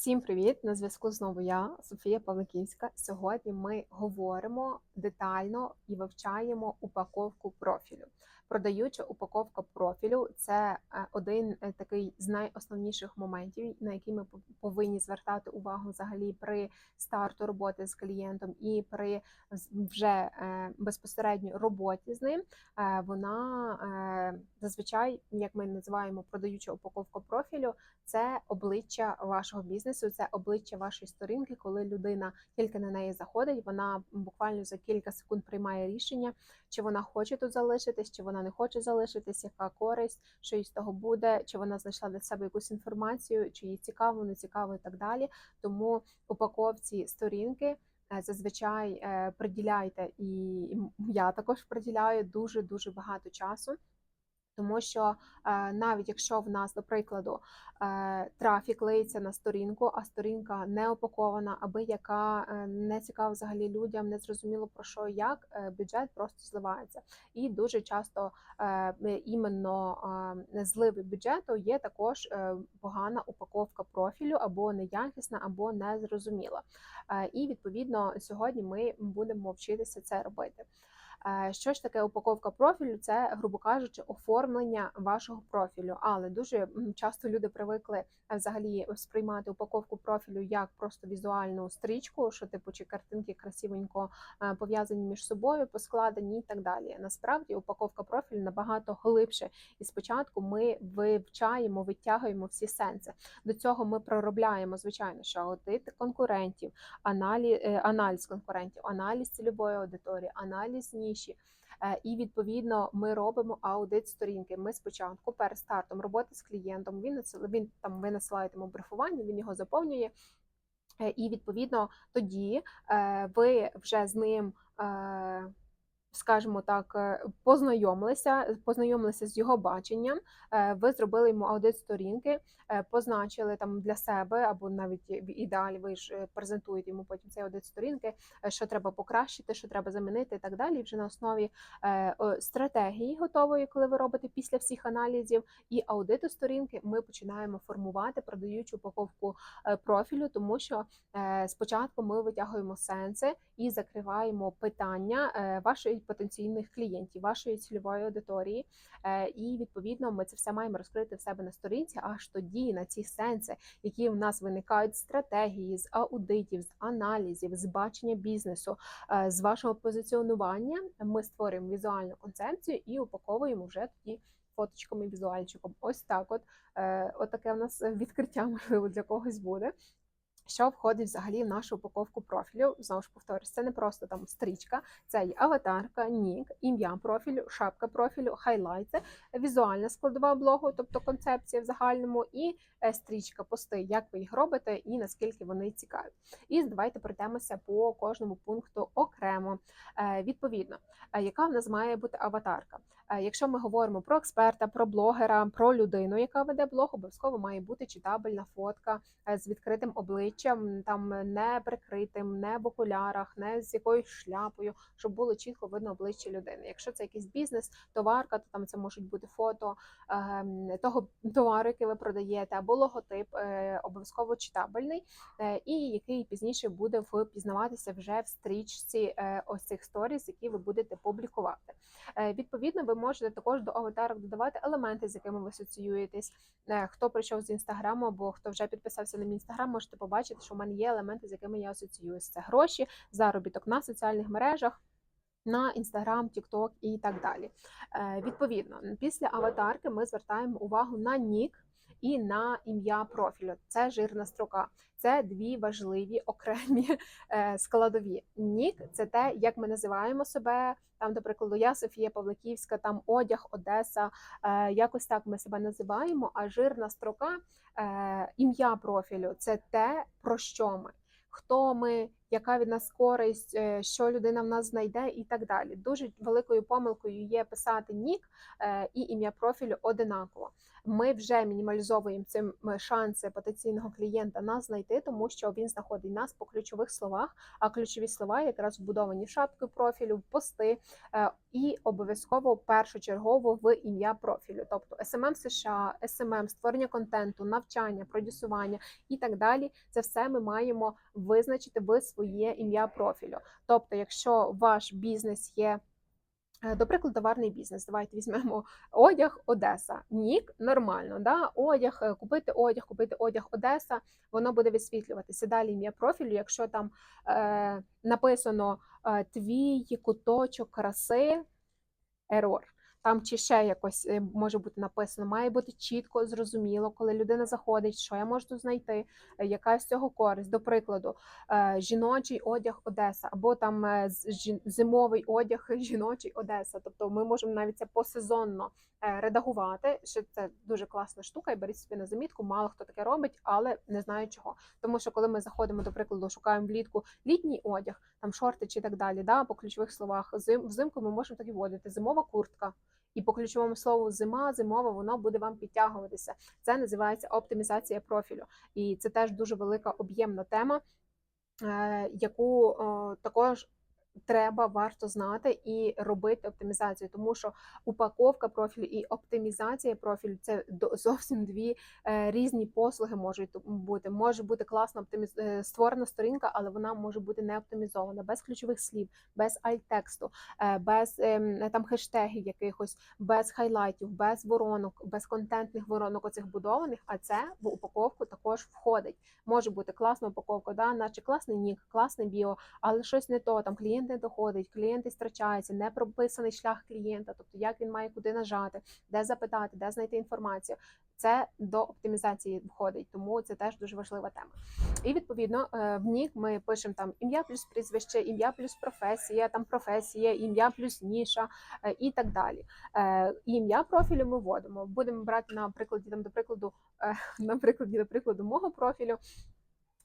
Всім привіт! На зв'язку знову я, Софія Павликівська. Сьогодні ми говоримо детально і вивчаємо упаковку профілю. Продаюча упаковка профілю це е, один е, такий з найосновніших моментів, на які ми пов- повинні звертати увагу взагалі при старту роботи з клієнтом і при вже е, безпосередньо роботі з ним. Вона зазвичай, як ми називаємо продаюча упаковка профілю, це обличчя вашого бізнесу, це обличчя вашої сторінки, коли людина тільки на неї заходить, вона буквально за кілька секунд приймає рішення, чи вона хоче тут залишитись, чи вона не хоче залишитись, яка користь, що їй з того буде, чи вона знайшла для себе якусь інформацію, чи їй цікаво, не цікаво і так далі. Тому упаковці сторінки. е, Зазвичай е, приділяйте, і я також приділяю дуже дуже багато часу, тому що е, навіть якщо в нас, до прикладу, е, трафік лиється на сторінку, а сторінка не упакована, аби яка е, не цікава взагалі людям, не зрозуміло про що і як, бюджет просто зливається. І дуже часто іменно зливи бюджету є також погана упаковка профілю або неякісна, або незрозуміла. І відповідно сьогодні ми будемо вчитися це робити. Е, Що ж таке упаковка профілю? Це, грубо кажучи, оформлення вашого профілю. Але дуже часто люди привикли е, взагалі сприймати упаковку профілю як просто візуальну стрічку, що типу чи картинки красивенько е, пов'язані між собою, поскладені і так далі. Насправді упаковка профілю набагато глибше, і спочатку ми вивчаємо, витягуємо всі сенси. До цього ми проробляємо, звичайно, що аудит конкурентів, аналіз, аналіз конкурентів, аналіз цільової аудиторії, аналіз ніші. Е, І відповідно ми робимо аудит сторінки. Ми спочатку перед стартом роботи з клієнтом. Він він там ви насилаєте йому брифування, він його заповнює. Е, І відповідно тоді е, ви вже з ним. Скажімо так, е, познайомилися, познайомилися з його баченням. е, Ви зробили йому аудит сторінки, е, позначили там для себе, або навіть в ідеалі ви ж презентуєте йому потім цей аудит сторінки, що треба покращити, що треба замінити і так далі. Вже на основі стратегії готової, коли ви робите після всіх аналізів і аудиту сторінки, ми починаємо формувати продаючу упаковку профілю, тому що спочатку ми витягуємо сенси і закриваємо питання е, вашої потенційних клієнтів, вашої цільової аудиторії. Е, І відповідно ми це все маємо розкрити в себе на сторінці. Аж тоді на ці сенси, які в нас виникають з стратегії, з аудитів, з аналізів, з бачення бізнесу, е, з вашого позиціонування, ми створюємо візуальну концепцію і упаковуємо вже тоді. Фоточками, візуальчиком. Ось так, от е, от таке в нас відкриття, можливо, для когось буде. Що входить взагалі в нашу упаковку профілю? Знову ж повторюсь, це не просто там стрічка, це є аватарка, нік, ім'я профілю, шапка профілю, хайлайти, візуальна складова блогу, тобто концепція в загальному, і е, стрічка, пости, як ви їх робите і наскільки вони цікаві. І давайте пройдемося по кожному пункту окремо. Е, Відповідно, е, яка в нас має бути аватарка? Якщо ми говоримо про експерта, про блогера, про людину, яка веде блог, обов'язково має бути читабельна фотка з відкритим обличчям, там не прикритим, не в окулярах, не з якоюсь шляпою, щоб було чітко видно обличчя людини. Якщо це якийсь бізнес, товарка, то там це можуть бути фото ем, того товару, який ви продаєте, або логотип е, обов'язково читабельний, е, і який пізніше буде впізнаватися вже в стрічці е, ось цих сторіс, які ви будете публікувати. Відповідно, ви можете також до аватарок додавати елементи, з якими ви асоціюєтесь. Хто прийшов з інстаграму або хто вже підписався на мій інстаграм, можете побачити, що в мене є елементи, з якими я асоціююся. Це гроші, заробіток на соціальних мережах. На Інстаграм, Тікток і так далі. Е, відповідно, після аватарки ми звертаємо увагу на нік і на ім'я профілю. Це жирна строка. Це дві важливі окремі е, складові. Нік це те, як ми називаємо себе. Там, до прикладу, я Софія Павликівська, там одяг, Одеса. Е, якось так ми себе називаємо. А жирна строка, е, ім'я профілю це те, про що ми. Хто ми, яка від нас користь, що людина в нас знайде, і так далі. Дуже великою помилкою є писати нік і ім'я профілю одинаково. Ми вже мінімалізовуємо цим шанси потенційного клієнта нас знайти, тому що він знаходить нас по ключових словах. А ключові слова якраз вбудовані в шапки профілю, в пости е, і обов'язково першочергово в ім'я профілю, тобто SMM США, SMM, створення контенту, навчання, продюсування і так далі. Це все ми маємо визначити в своє ім'я профілю. Тобто, якщо ваш бізнес є До прикладу, товарний бізнес. Давайте візьмемо одяг Одеса. Нік нормально, да? одяг, е, купити одяг, купити одяг Одеса, воно буде висвітлюватися. Далі ім'я профілю, якщо там е, написано е, твій куточок краси, ерор. Там чи ще якось е, може бути написано, має бути чітко, зрозуміло, коли людина заходить, що я можу знайти, е, яка з цього користь. До прикладу, е, жіночий одяг Одеса, або там зимовий одяг жіночий Одеса. Тобто ми можемо навіть це посезонно редагувати. Що це дуже класна штука, і беріть собі на замітку. Мало хто таке робить, але не знаю чого. Тому що коли ми заходимо, до прикладу, шукаємо влітку літній одяг, там шорти чи так далі, да, по ключових словах. Зим, взимку ми можемо так і вводити. Зимова куртка. І по ключовому слову зима, зимова, воно буде вам підтягуватися. Це називається оптимізація профілю. І це теж дуже велика об'ємна тема, е, яку також треба варто знати і робити оптимізацію, тому що упаковка профілю і оптимізація профілю це зовсім дві е, різні послуги можуть бути. Може бути класно оптиміз... е, створена сторінка, але вона може бути не оптимізована, без ключових слів, без альтексту, е, без ем, там хештегів якихось, без хайлайтів, без воронок, без контентних воронок оцих будованих. А це в упаковку також входить. Може бути класна упаковка, да, наче класний нік, класне біо, але щось не то. Там клієнт не доходить, клієнт страчається, не прописаний шлях клієнта, тобто як він має куди нажати, де запитати, де знайти інформацію. Це до оптимізації входить, тому це теж дуже важлива тема. І відповідно е, в нік ми пишемо там ім'я плюс прізвище, ім'я плюс професія, там професія, ім'я плюс ніша е, і так далі. Е, Ім'я профілю ми вводимо. Будемо брати на прикладі там, до прикладу, на прикладі, до прикладу, мого профілю.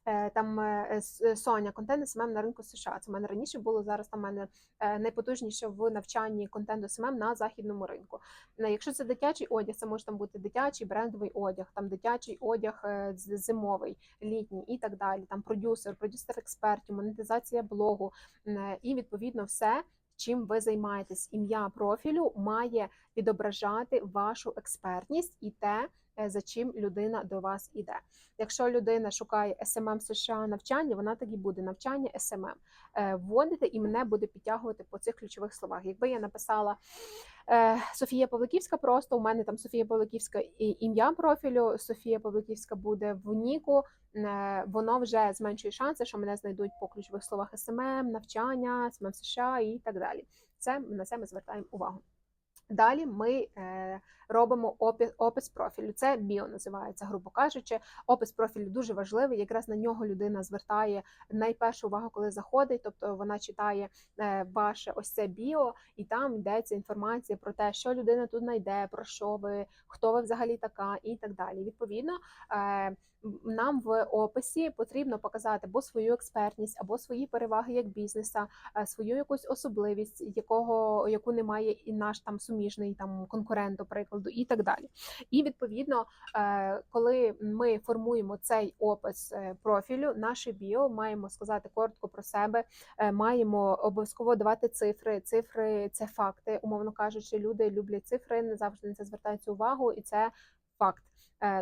Е, Там е, Соня, контент СММ на ринку США. Це в мене раніше було зараз. Там в мене е, найпотужніше в навчанні контенту СММ на західному ринку. Е, Якщо це дитячий одяг, це може там бути дитячий брендовий одяг, там дитячий одяг е, зимовий, літній і так далі. Там продюсер, продюсер експертів, монетизація блогу Е, і відповідно все. Чим ви займаєтесь, ім'я профілю має відображати вашу експертність і те, е, за чим людина до вас іде. Якщо людина шукає SMM США навчання, вона так і буде навчання SMM. Вводите і мене буде підтягувати по цих ключових словах. Якби я написала е, Софія Павликівська, просто у мене там Софія Павликівська ім'я профілю, Софія Павликівська буде в Ніку. е, Воно вже зменшує шанси, що мене знайдуть по ключових словах СММ, навчання, СММ США і так далі. Це на це ми звертаємо увагу. Далі ми е, робимо опис, опис профілю. Це біо називається, грубо кажучи. Опис профілю дуже важливий. Якраз на нього людина звертає найпершу увагу, коли заходить. Тобто вона читає е, ваше ось це біо, і там йдеться інформація про те, що людина тут знайде, про що ви, хто ви взагалі така, і так далі. Відповідно, е, нам в описі потрібно показати або свою експертність, або свої переваги як бізнеса, свою якусь особливість, якого яку не має і наш там суміжний там конкурент, до прикладу, і так далі. І відповідно, е, коли ми формуємо цей опис е, профілю, наше біо маємо сказати коротко про себе, е, маємо обов'язково давати цифри. Цифри це факти, умовно кажучи, люди люблять цифри, не завжди на це звертаються увагу, і це факт.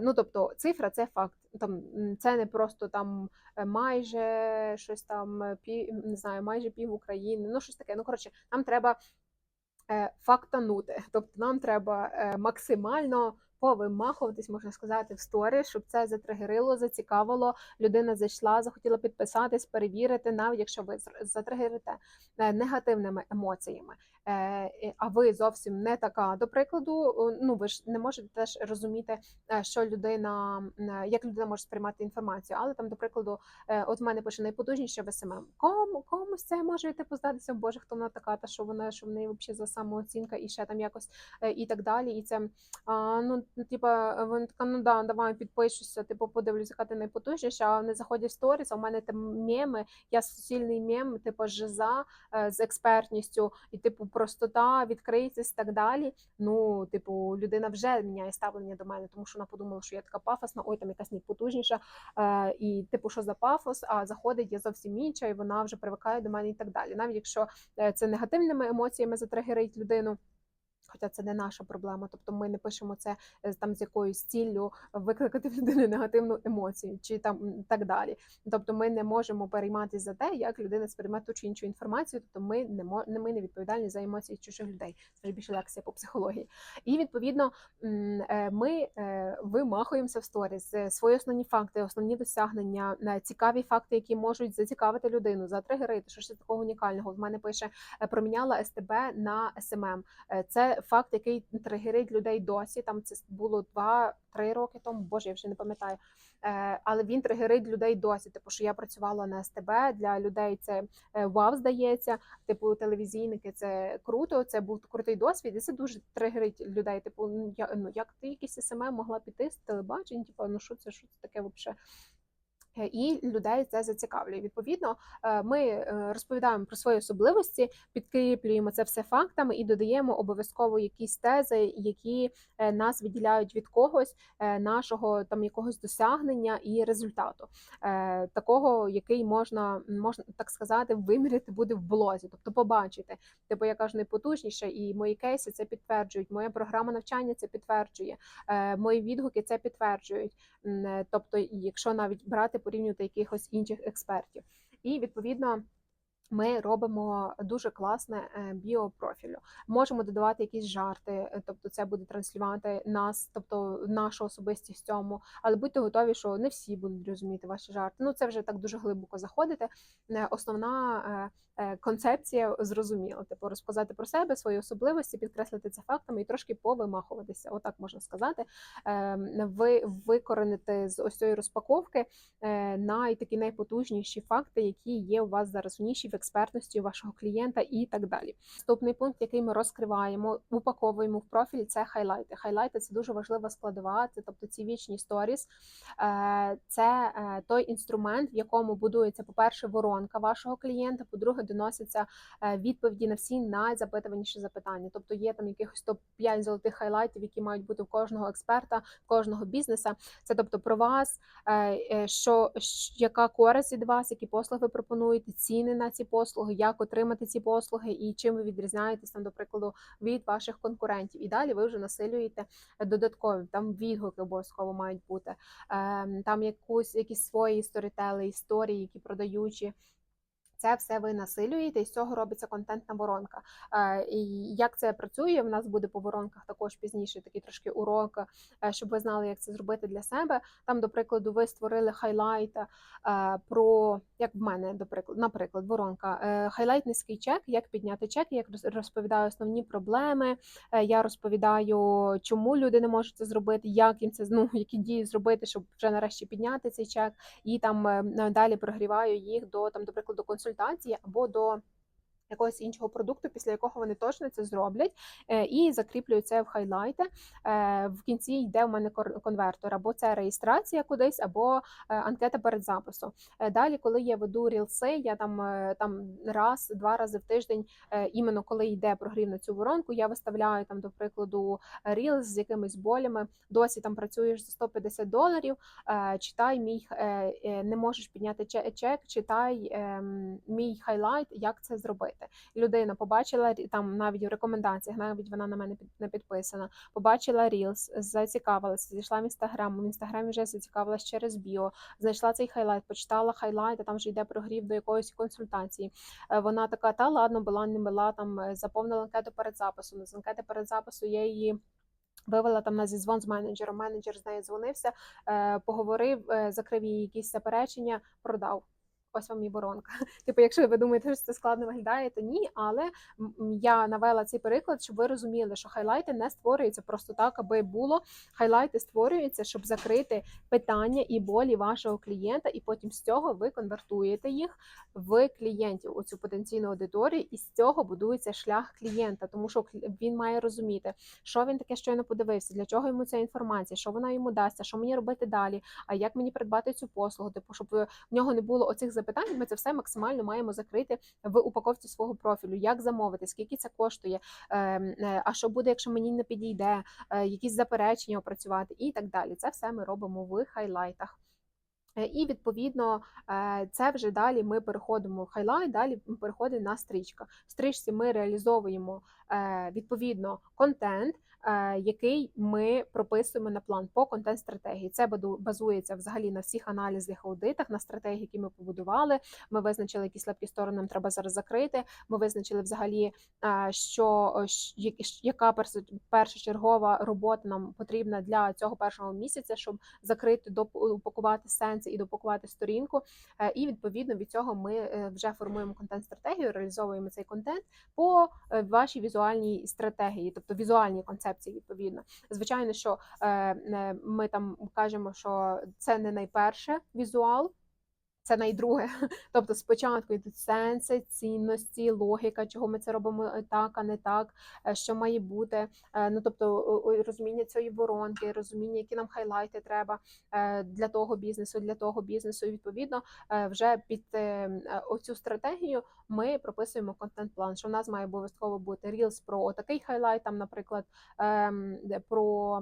Ну, тобто, цифра це факт. Там це не просто там майже щось там пів, не знаю, майже пів України. Ну, щось таке. Ну, коротше, нам треба фактанути. Тобто нам треба е, максимально повимахуватись, можна сказати, в сторі, щоб це затригерило, зацікавило. Людина зайшла, захотіла підписатись, перевірити, навіть якщо ви затригерите е, негативними емоціями. е, А ви зовсім не така. До прикладу, ну ви ж не можете теж розуміти, е, що людина, е, як людина може сприймати інформацію. Але там, до прикладу, е, от в мене пише найпотужніше в СММ. Кому комусь це може типу здатися, боже, хто вона така, та що вона що в неї взагалі за самооцінка і ще там якось е, і так далі. І це ну Ну, типа, вона така, ну да, давай підпишуся, типу, подивлюсь, яка ти найпотужніша, а вони заходять в сторіс, а у мене там меми, я суцільний мем, типу, жиза е, з експертністю, і типу простота, відкритість і так далі. Ну, типу, людина вже міняє ставлення до мене, тому що вона подумала, що я така пафосна, ой, там якась найпотужніша. Е, і типу, що за пафос, а заходить я зовсім інша, і вона вже привикає до мене і так далі. Навіть якщо е, це негативними емоціями затригерить людину. Хоча це не наша проблема, тобто ми не пишемо це е, там з якоюсь ціллю викликати в людини негативну емоцію чи там так далі. Тобто ми не можемо перейматися за те, як людина сприйме ту чи іншу інформацію. Тобто ми не мо- не ми не відповідальні за емоції чужих людей. Це більше лекція по психології. І відповідно е, ми е, вимахуємося в сторіс свої основні факти, основні досягнення, цікаві факти, які можуть зацікавити людину, затригерити, що ж такого унікального. В мене пише проміняла СТБ на СММ. Це факт, який тригерить людей досі. Там це було 2-3 роки тому. Боже, я вже не пам'ятаю. Е, Але він тригерить людей досі. Типу, що я працювала на СТБ для людей. Це е, вау, здається. Типу, телевізійники це круто. Це був крутий досвід, і це дуже тригерить людей. Типу, ну ну як ти якийсь СММ могла піти з телебачень? Типу, ну що це що це таке взагалі? Е, І людей це зацікавлює. Відповідно, е, ми е, розповідаємо про свої особливості, підкріплюємо це все фактами і додаємо обов'язково якісь тези, які нас відділяють від когось, нашого там якогось досягнення і результату, такого, який можна можна так сказати, виміряти буде в блозі, тобто побачити. Типу, я кажу, найпотужніше, і мої кейси це підтверджують. Моя програма навчання це підтверджує. Мої відгуки це підтверджують. Тобто, якщо навіть брати порівнювати якихось інших експертів, і відповідно. Ми робимо дуже класне е, біопрофілю. Можемо додавати якісь жарти, е, тобто це буде транслювати нас, тобто нашу особистість в цьому. Але будьте готові, що не всі будуть розуміти ваші жарти. Ну це вже так дуже глибоко заходити. Е, Основна концепція зрозуміла. Типу розказати про себе, свої особливості, підкреслити це фактами і трошки повимахуватися. Отак можна сказати. Е, Ви викоренити з ось цієї розпаковки най такі найпотужніші факти, які є у вас зараз в ніші, в експертності вашого клієнта і так далі. Наступний пункт, який ми розкриваємо, упаковуємо в профілі, це хайлайти. Хайлайти це дуже важлива складова, це тобто ці вічні сторіс. Е, Це е, той інструмент, в якому будується, по-перше, воронка вашого клієнта, по-друге, доносяться е, відповіді на всі найзапитуваніші запитання. Тобто є там якихось топ 5 золотих хайлайтів, які мають бути в кожного експерта, кожного бізнеса. Це тобто про вас, що яка користь від вас, які послуги ви пропонуєте, ціни на ці послуги, як отримати ці послуги і чим ви відрізняєтесь там, до прикладу, від ваших конкурентів. І далі ви вже насилюєте додаткові там відгуки обов'язково мають бути. Ем, Там якусь якісь свої сторітели, історії, які продаючі. Це все ви насилюєте, і з цього робиться контентна воронка. Е, І як це працює? В нас буде по воронках також пізніше такий трошки урок, е, щоб ви знали, як це зробити для себе. Там, до прикладу, ви створили хайлайт е, про як в мене, до прикладу, наприклад, воронка. Хайлайт низький чек, як підняти чек, як розповідаю основні проблеми. Я розповідаю, чому люди не можуть це зробити, як їм це ну, які дії зробити, щоб вже нарешті підняти цей чек, і там далі прогріваю їх до там, до прикладу, консультації або до. Якогось іншого продукту, після якого вони точно це зроблять, е, і закріплюю це в хайлайти. Е, В кінці йде у мене конвертор, або це реєстрація кудись, або е, анкета перед запису. Е, Далі, коли я веду рілси, я там там раз, два рази в тиждень, іменно коли йде прогрів на цю воронку, я виставляю там, до прикладу, рілс з якимись болями. Досі там працюєш за 150 доларів. Читай мій не можеш підняти чек, читай ем, мій хайлайт, як це зробити. Людина побачила там навіть в рекомендаціях, навіть вона на мене не підписана. Побачила Reels, зацікавилася, зайшла в інстаграм. В інстаграмі вже зацікавилась через біо, знайшла цей хайлайт, почитала хайлайт, а там вже йде прогрів до якоїсь консультації. Е, Вона така, та ладно, була, не була там, е, заповнила анкету перед записом. З анкети перед запису я її. Вивела там на зізвон з менеджером. Менеджер з нею дзвонився, е, поговорив, закрив їй якісь заперечення, продав. Ось вам і воронка. Типу, якщо ви думаєте, що це складно виглядає, то ні. Але я навела цей приклад, щоб ви розуміли, що хайлайти не створюються просто так, аби було. Хайлайти створюються, щоб закрити питання і болі вашого клієнта, і потім з цього ви конвертуєте їх в клієнтів у цю потенційну аудиторію, і з цього будується шлях клієнта, тому що він має розуміти, що він таке щойно подивився, для чого йому ця інформація, що вона йому дасть, що мені робити далі, а як мені придбати цю послугу, типу, щоб в нього не було оцих запитань. Ми це все максимально маємо закрити в упаковці свого профілю. Як замовити, скільки це коштує, ем, е, а що буде, якщо мені не підійде, е, якісь заперечення опрацювати і так далі. Це все ми робимо в хайлайтах. Е, І відповідно це вже далі ми переходимо в хайлайт, далі переходимо на стрічка. В стрічці ми реалізовуємо відповідно контент, який ми прописуємо на план по контент-стратегії. Це базується взагалі на всіх аналізах, аудитах, на стратегії, які ми побудували. Ми визначили, які слабкі сторони нам треба зараз закрити. Ми визначили взагалі, е, що е, яка першочергова робота нам потрібна для цього першого місяця, щоб закрити, упакувати сенси і допакувати сторінку. Е, І відповідно від цього ми е, вже формуємо контент-стратегію, реалізовуємо цей контент по е, вашій візуальній стратегії, тобто візуальній концепції. Відповідно, звичайно, що е, е, ми там кажемо, що це не найперше візуал. Це найдруге. Тобто спочатку йдуть сенси, цінності, логіка, чого ми це робимо е, так, а не так, е, що має бути. Е, Ну тобто розуміння цієї воронки, розуміння, які нам хайлайти треба для того бізнесу, для того бізнесу. І відповідно вже під оцю стратегію ми прописуємо контент-план. Що в нас має обов'язково бути Reels про такий хайлайт, там, наприклад, ем, про.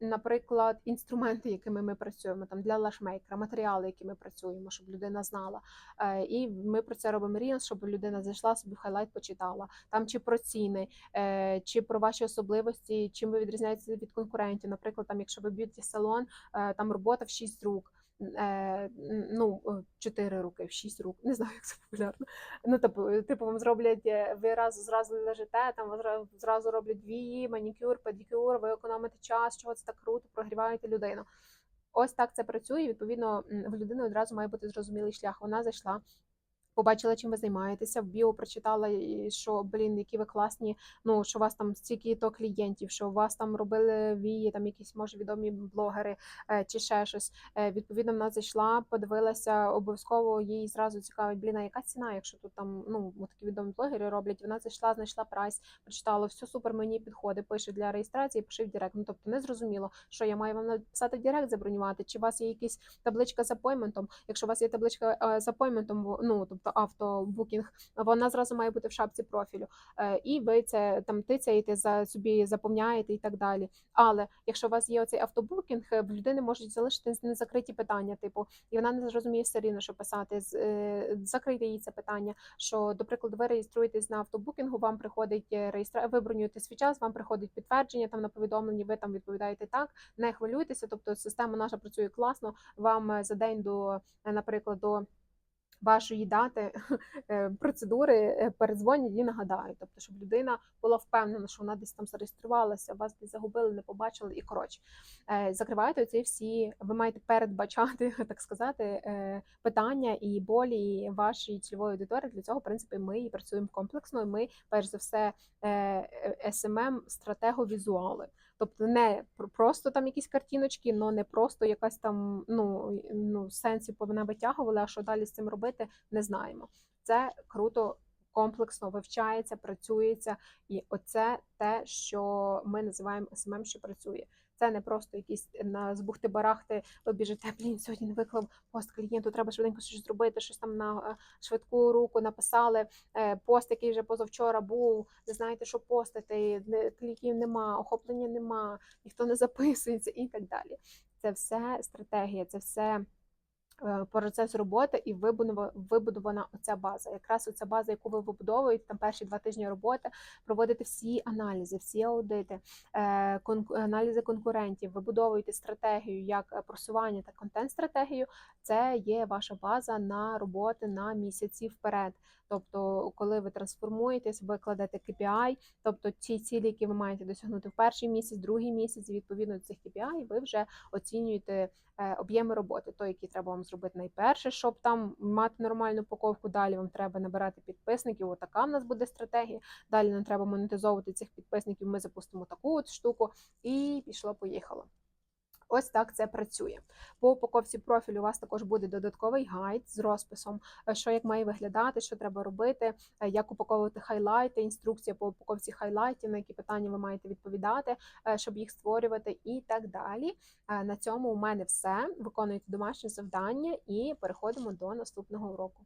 Наприклад, інструменти, якими ми працюємо там для лашмейкера, матеріали, які ми працюємо, щоб людина знала. Е, І ми про це робимо ріл, щоб людина зайшла собі в хайлайт, почитала там чи про ціни, е, чи про ваші особливості, чим ви відрізняєтеся від конкурентів. Наприклад, там, якщо ви б'юті салон, е, там робота в 6 рук. Е, Ну, е, чотири руки, в шість рук, не знаю, як це популярно. Ну, типу, типу, вам зроблять, е, ви раз зразу лежите, там зразу роблять вії, манікюр, педикюр, ви економите час, чого це так круто, прогріваєте людину. Ось так це працює. Відповідно, в людини одразу має бути зрозумілий шлях. Вона зайшла. Побачила, чим ви займаєтеся, в біо прочитала, що блін, які ви класні. Ну що у вас там стільки то клієнтів, що у вас там робили вії, там якісь може відомі блогери е, чи ще щось. Е, відповідно, вона зайшла, подивилася, обов'язково їй зразу цікавить, блін, а яка ціна, якщо тут там ну такі відомі блогери роблять. Вона зайшла, знайшла прайс, прочитала, все супер, мені підходить, пише для реєстрації, пиши в Директ. Ну тобто не зрозуміло, що я маю вам написати в Директ, забронювати, чи у вас є якісь табличка з апойментом. Якщо у вас є табличка е, з апойментом, ну тобто автобукінг, вона зразу має бути в шапці профілю. Е, І ви це там тицяєте за собі, заповняєте і так далі. Але якщо у вас є оцей автобукінг, е, в людини можуть залишитись незакриті питання, типу, і вона не зрозуміє все рівно, що писати. Е, Закрийте їй це питання. Що, до прикладу, ви реєструєтесь на автобукінгу, вам приходить реєстра... ви бронюєте свій час, вам приходить підтвердження там на повідомленні, ви там відповідаєте так, не хвилюйтеся. Тобто система наша працює класно. Вам за день до, наприклад, до вашої дати е, процедури е, передзвонять і нагадають. Тобто, щоб людина була впевнена, що вона десь там зареєструвалася, вас десь загубили, не побачили і коротше. Е, Закриваєте оці всі, ви маєте передбачати, так сказати, питання і болі вашої цільової аудиторії. Для цього, в принципі, ми і працюємо комплексно. і Ми, перш за все, SMM стратеговізуали. Тобто не пр- просто там якісь картиночки, но не просто якась там ну, ну сенсів повинна витягували, а що далі з цим робити, не знаємо. Це круто. Комплексно вивчається, працюється, і оце те, що ми називаємо СММ, що працює. Це не просто якісь на збухти барахти, ви біжите, блін, сьогодні не виклав пост клієнту, треба швиденько щось зробити, щось там на е, швидку руку написали. е, Пост, який вже позавчора був, не знаєте, що постити, кліків нема, охоплення нема, ніхто не записується і так далі. Це все стратегія, це все е, процес роботи і вибудова- вибудована оця база. Якраз оця база, яку ви вибудовуєте там перші два тижні роботи, проводите всі аналізи, всі аудити, е, аналізи конкурентів, вибудовуєте стратегію як е, просування та контент-стратегію. Це є ваша база на роботи на місяці вперед. Тобто, коли ви трансформуєтесь, ви кладете KPI, тобто ті цілі, які ви маєте досягнути в перший місяць, другий місяць, відповідно до цих KPI ви вже оцінюєте е, об'єми роботи, той, який треба вам зробити найперше, щоб там мати нормальну упаковку. Далі вам треба набирати підписників. Отака в нас буде стратегія. Далі нам треба монетизовувати цих підписників. Ми запустимо таку от штуку, і пішло-поїхало. Ось так це працює. По упаковці профілю у вас також буде додатковий гайд з розписом, е, що як має виглядати, що треба робити, е, як упаковувати хайлайти, інструкція по упаковці хайлайтів, на які питання ви маєте відповідати, е, щоб їх створювати, і так далі. На цьому у мене все. Виконуйте домашнє завдання і переходимо до наступного уроку.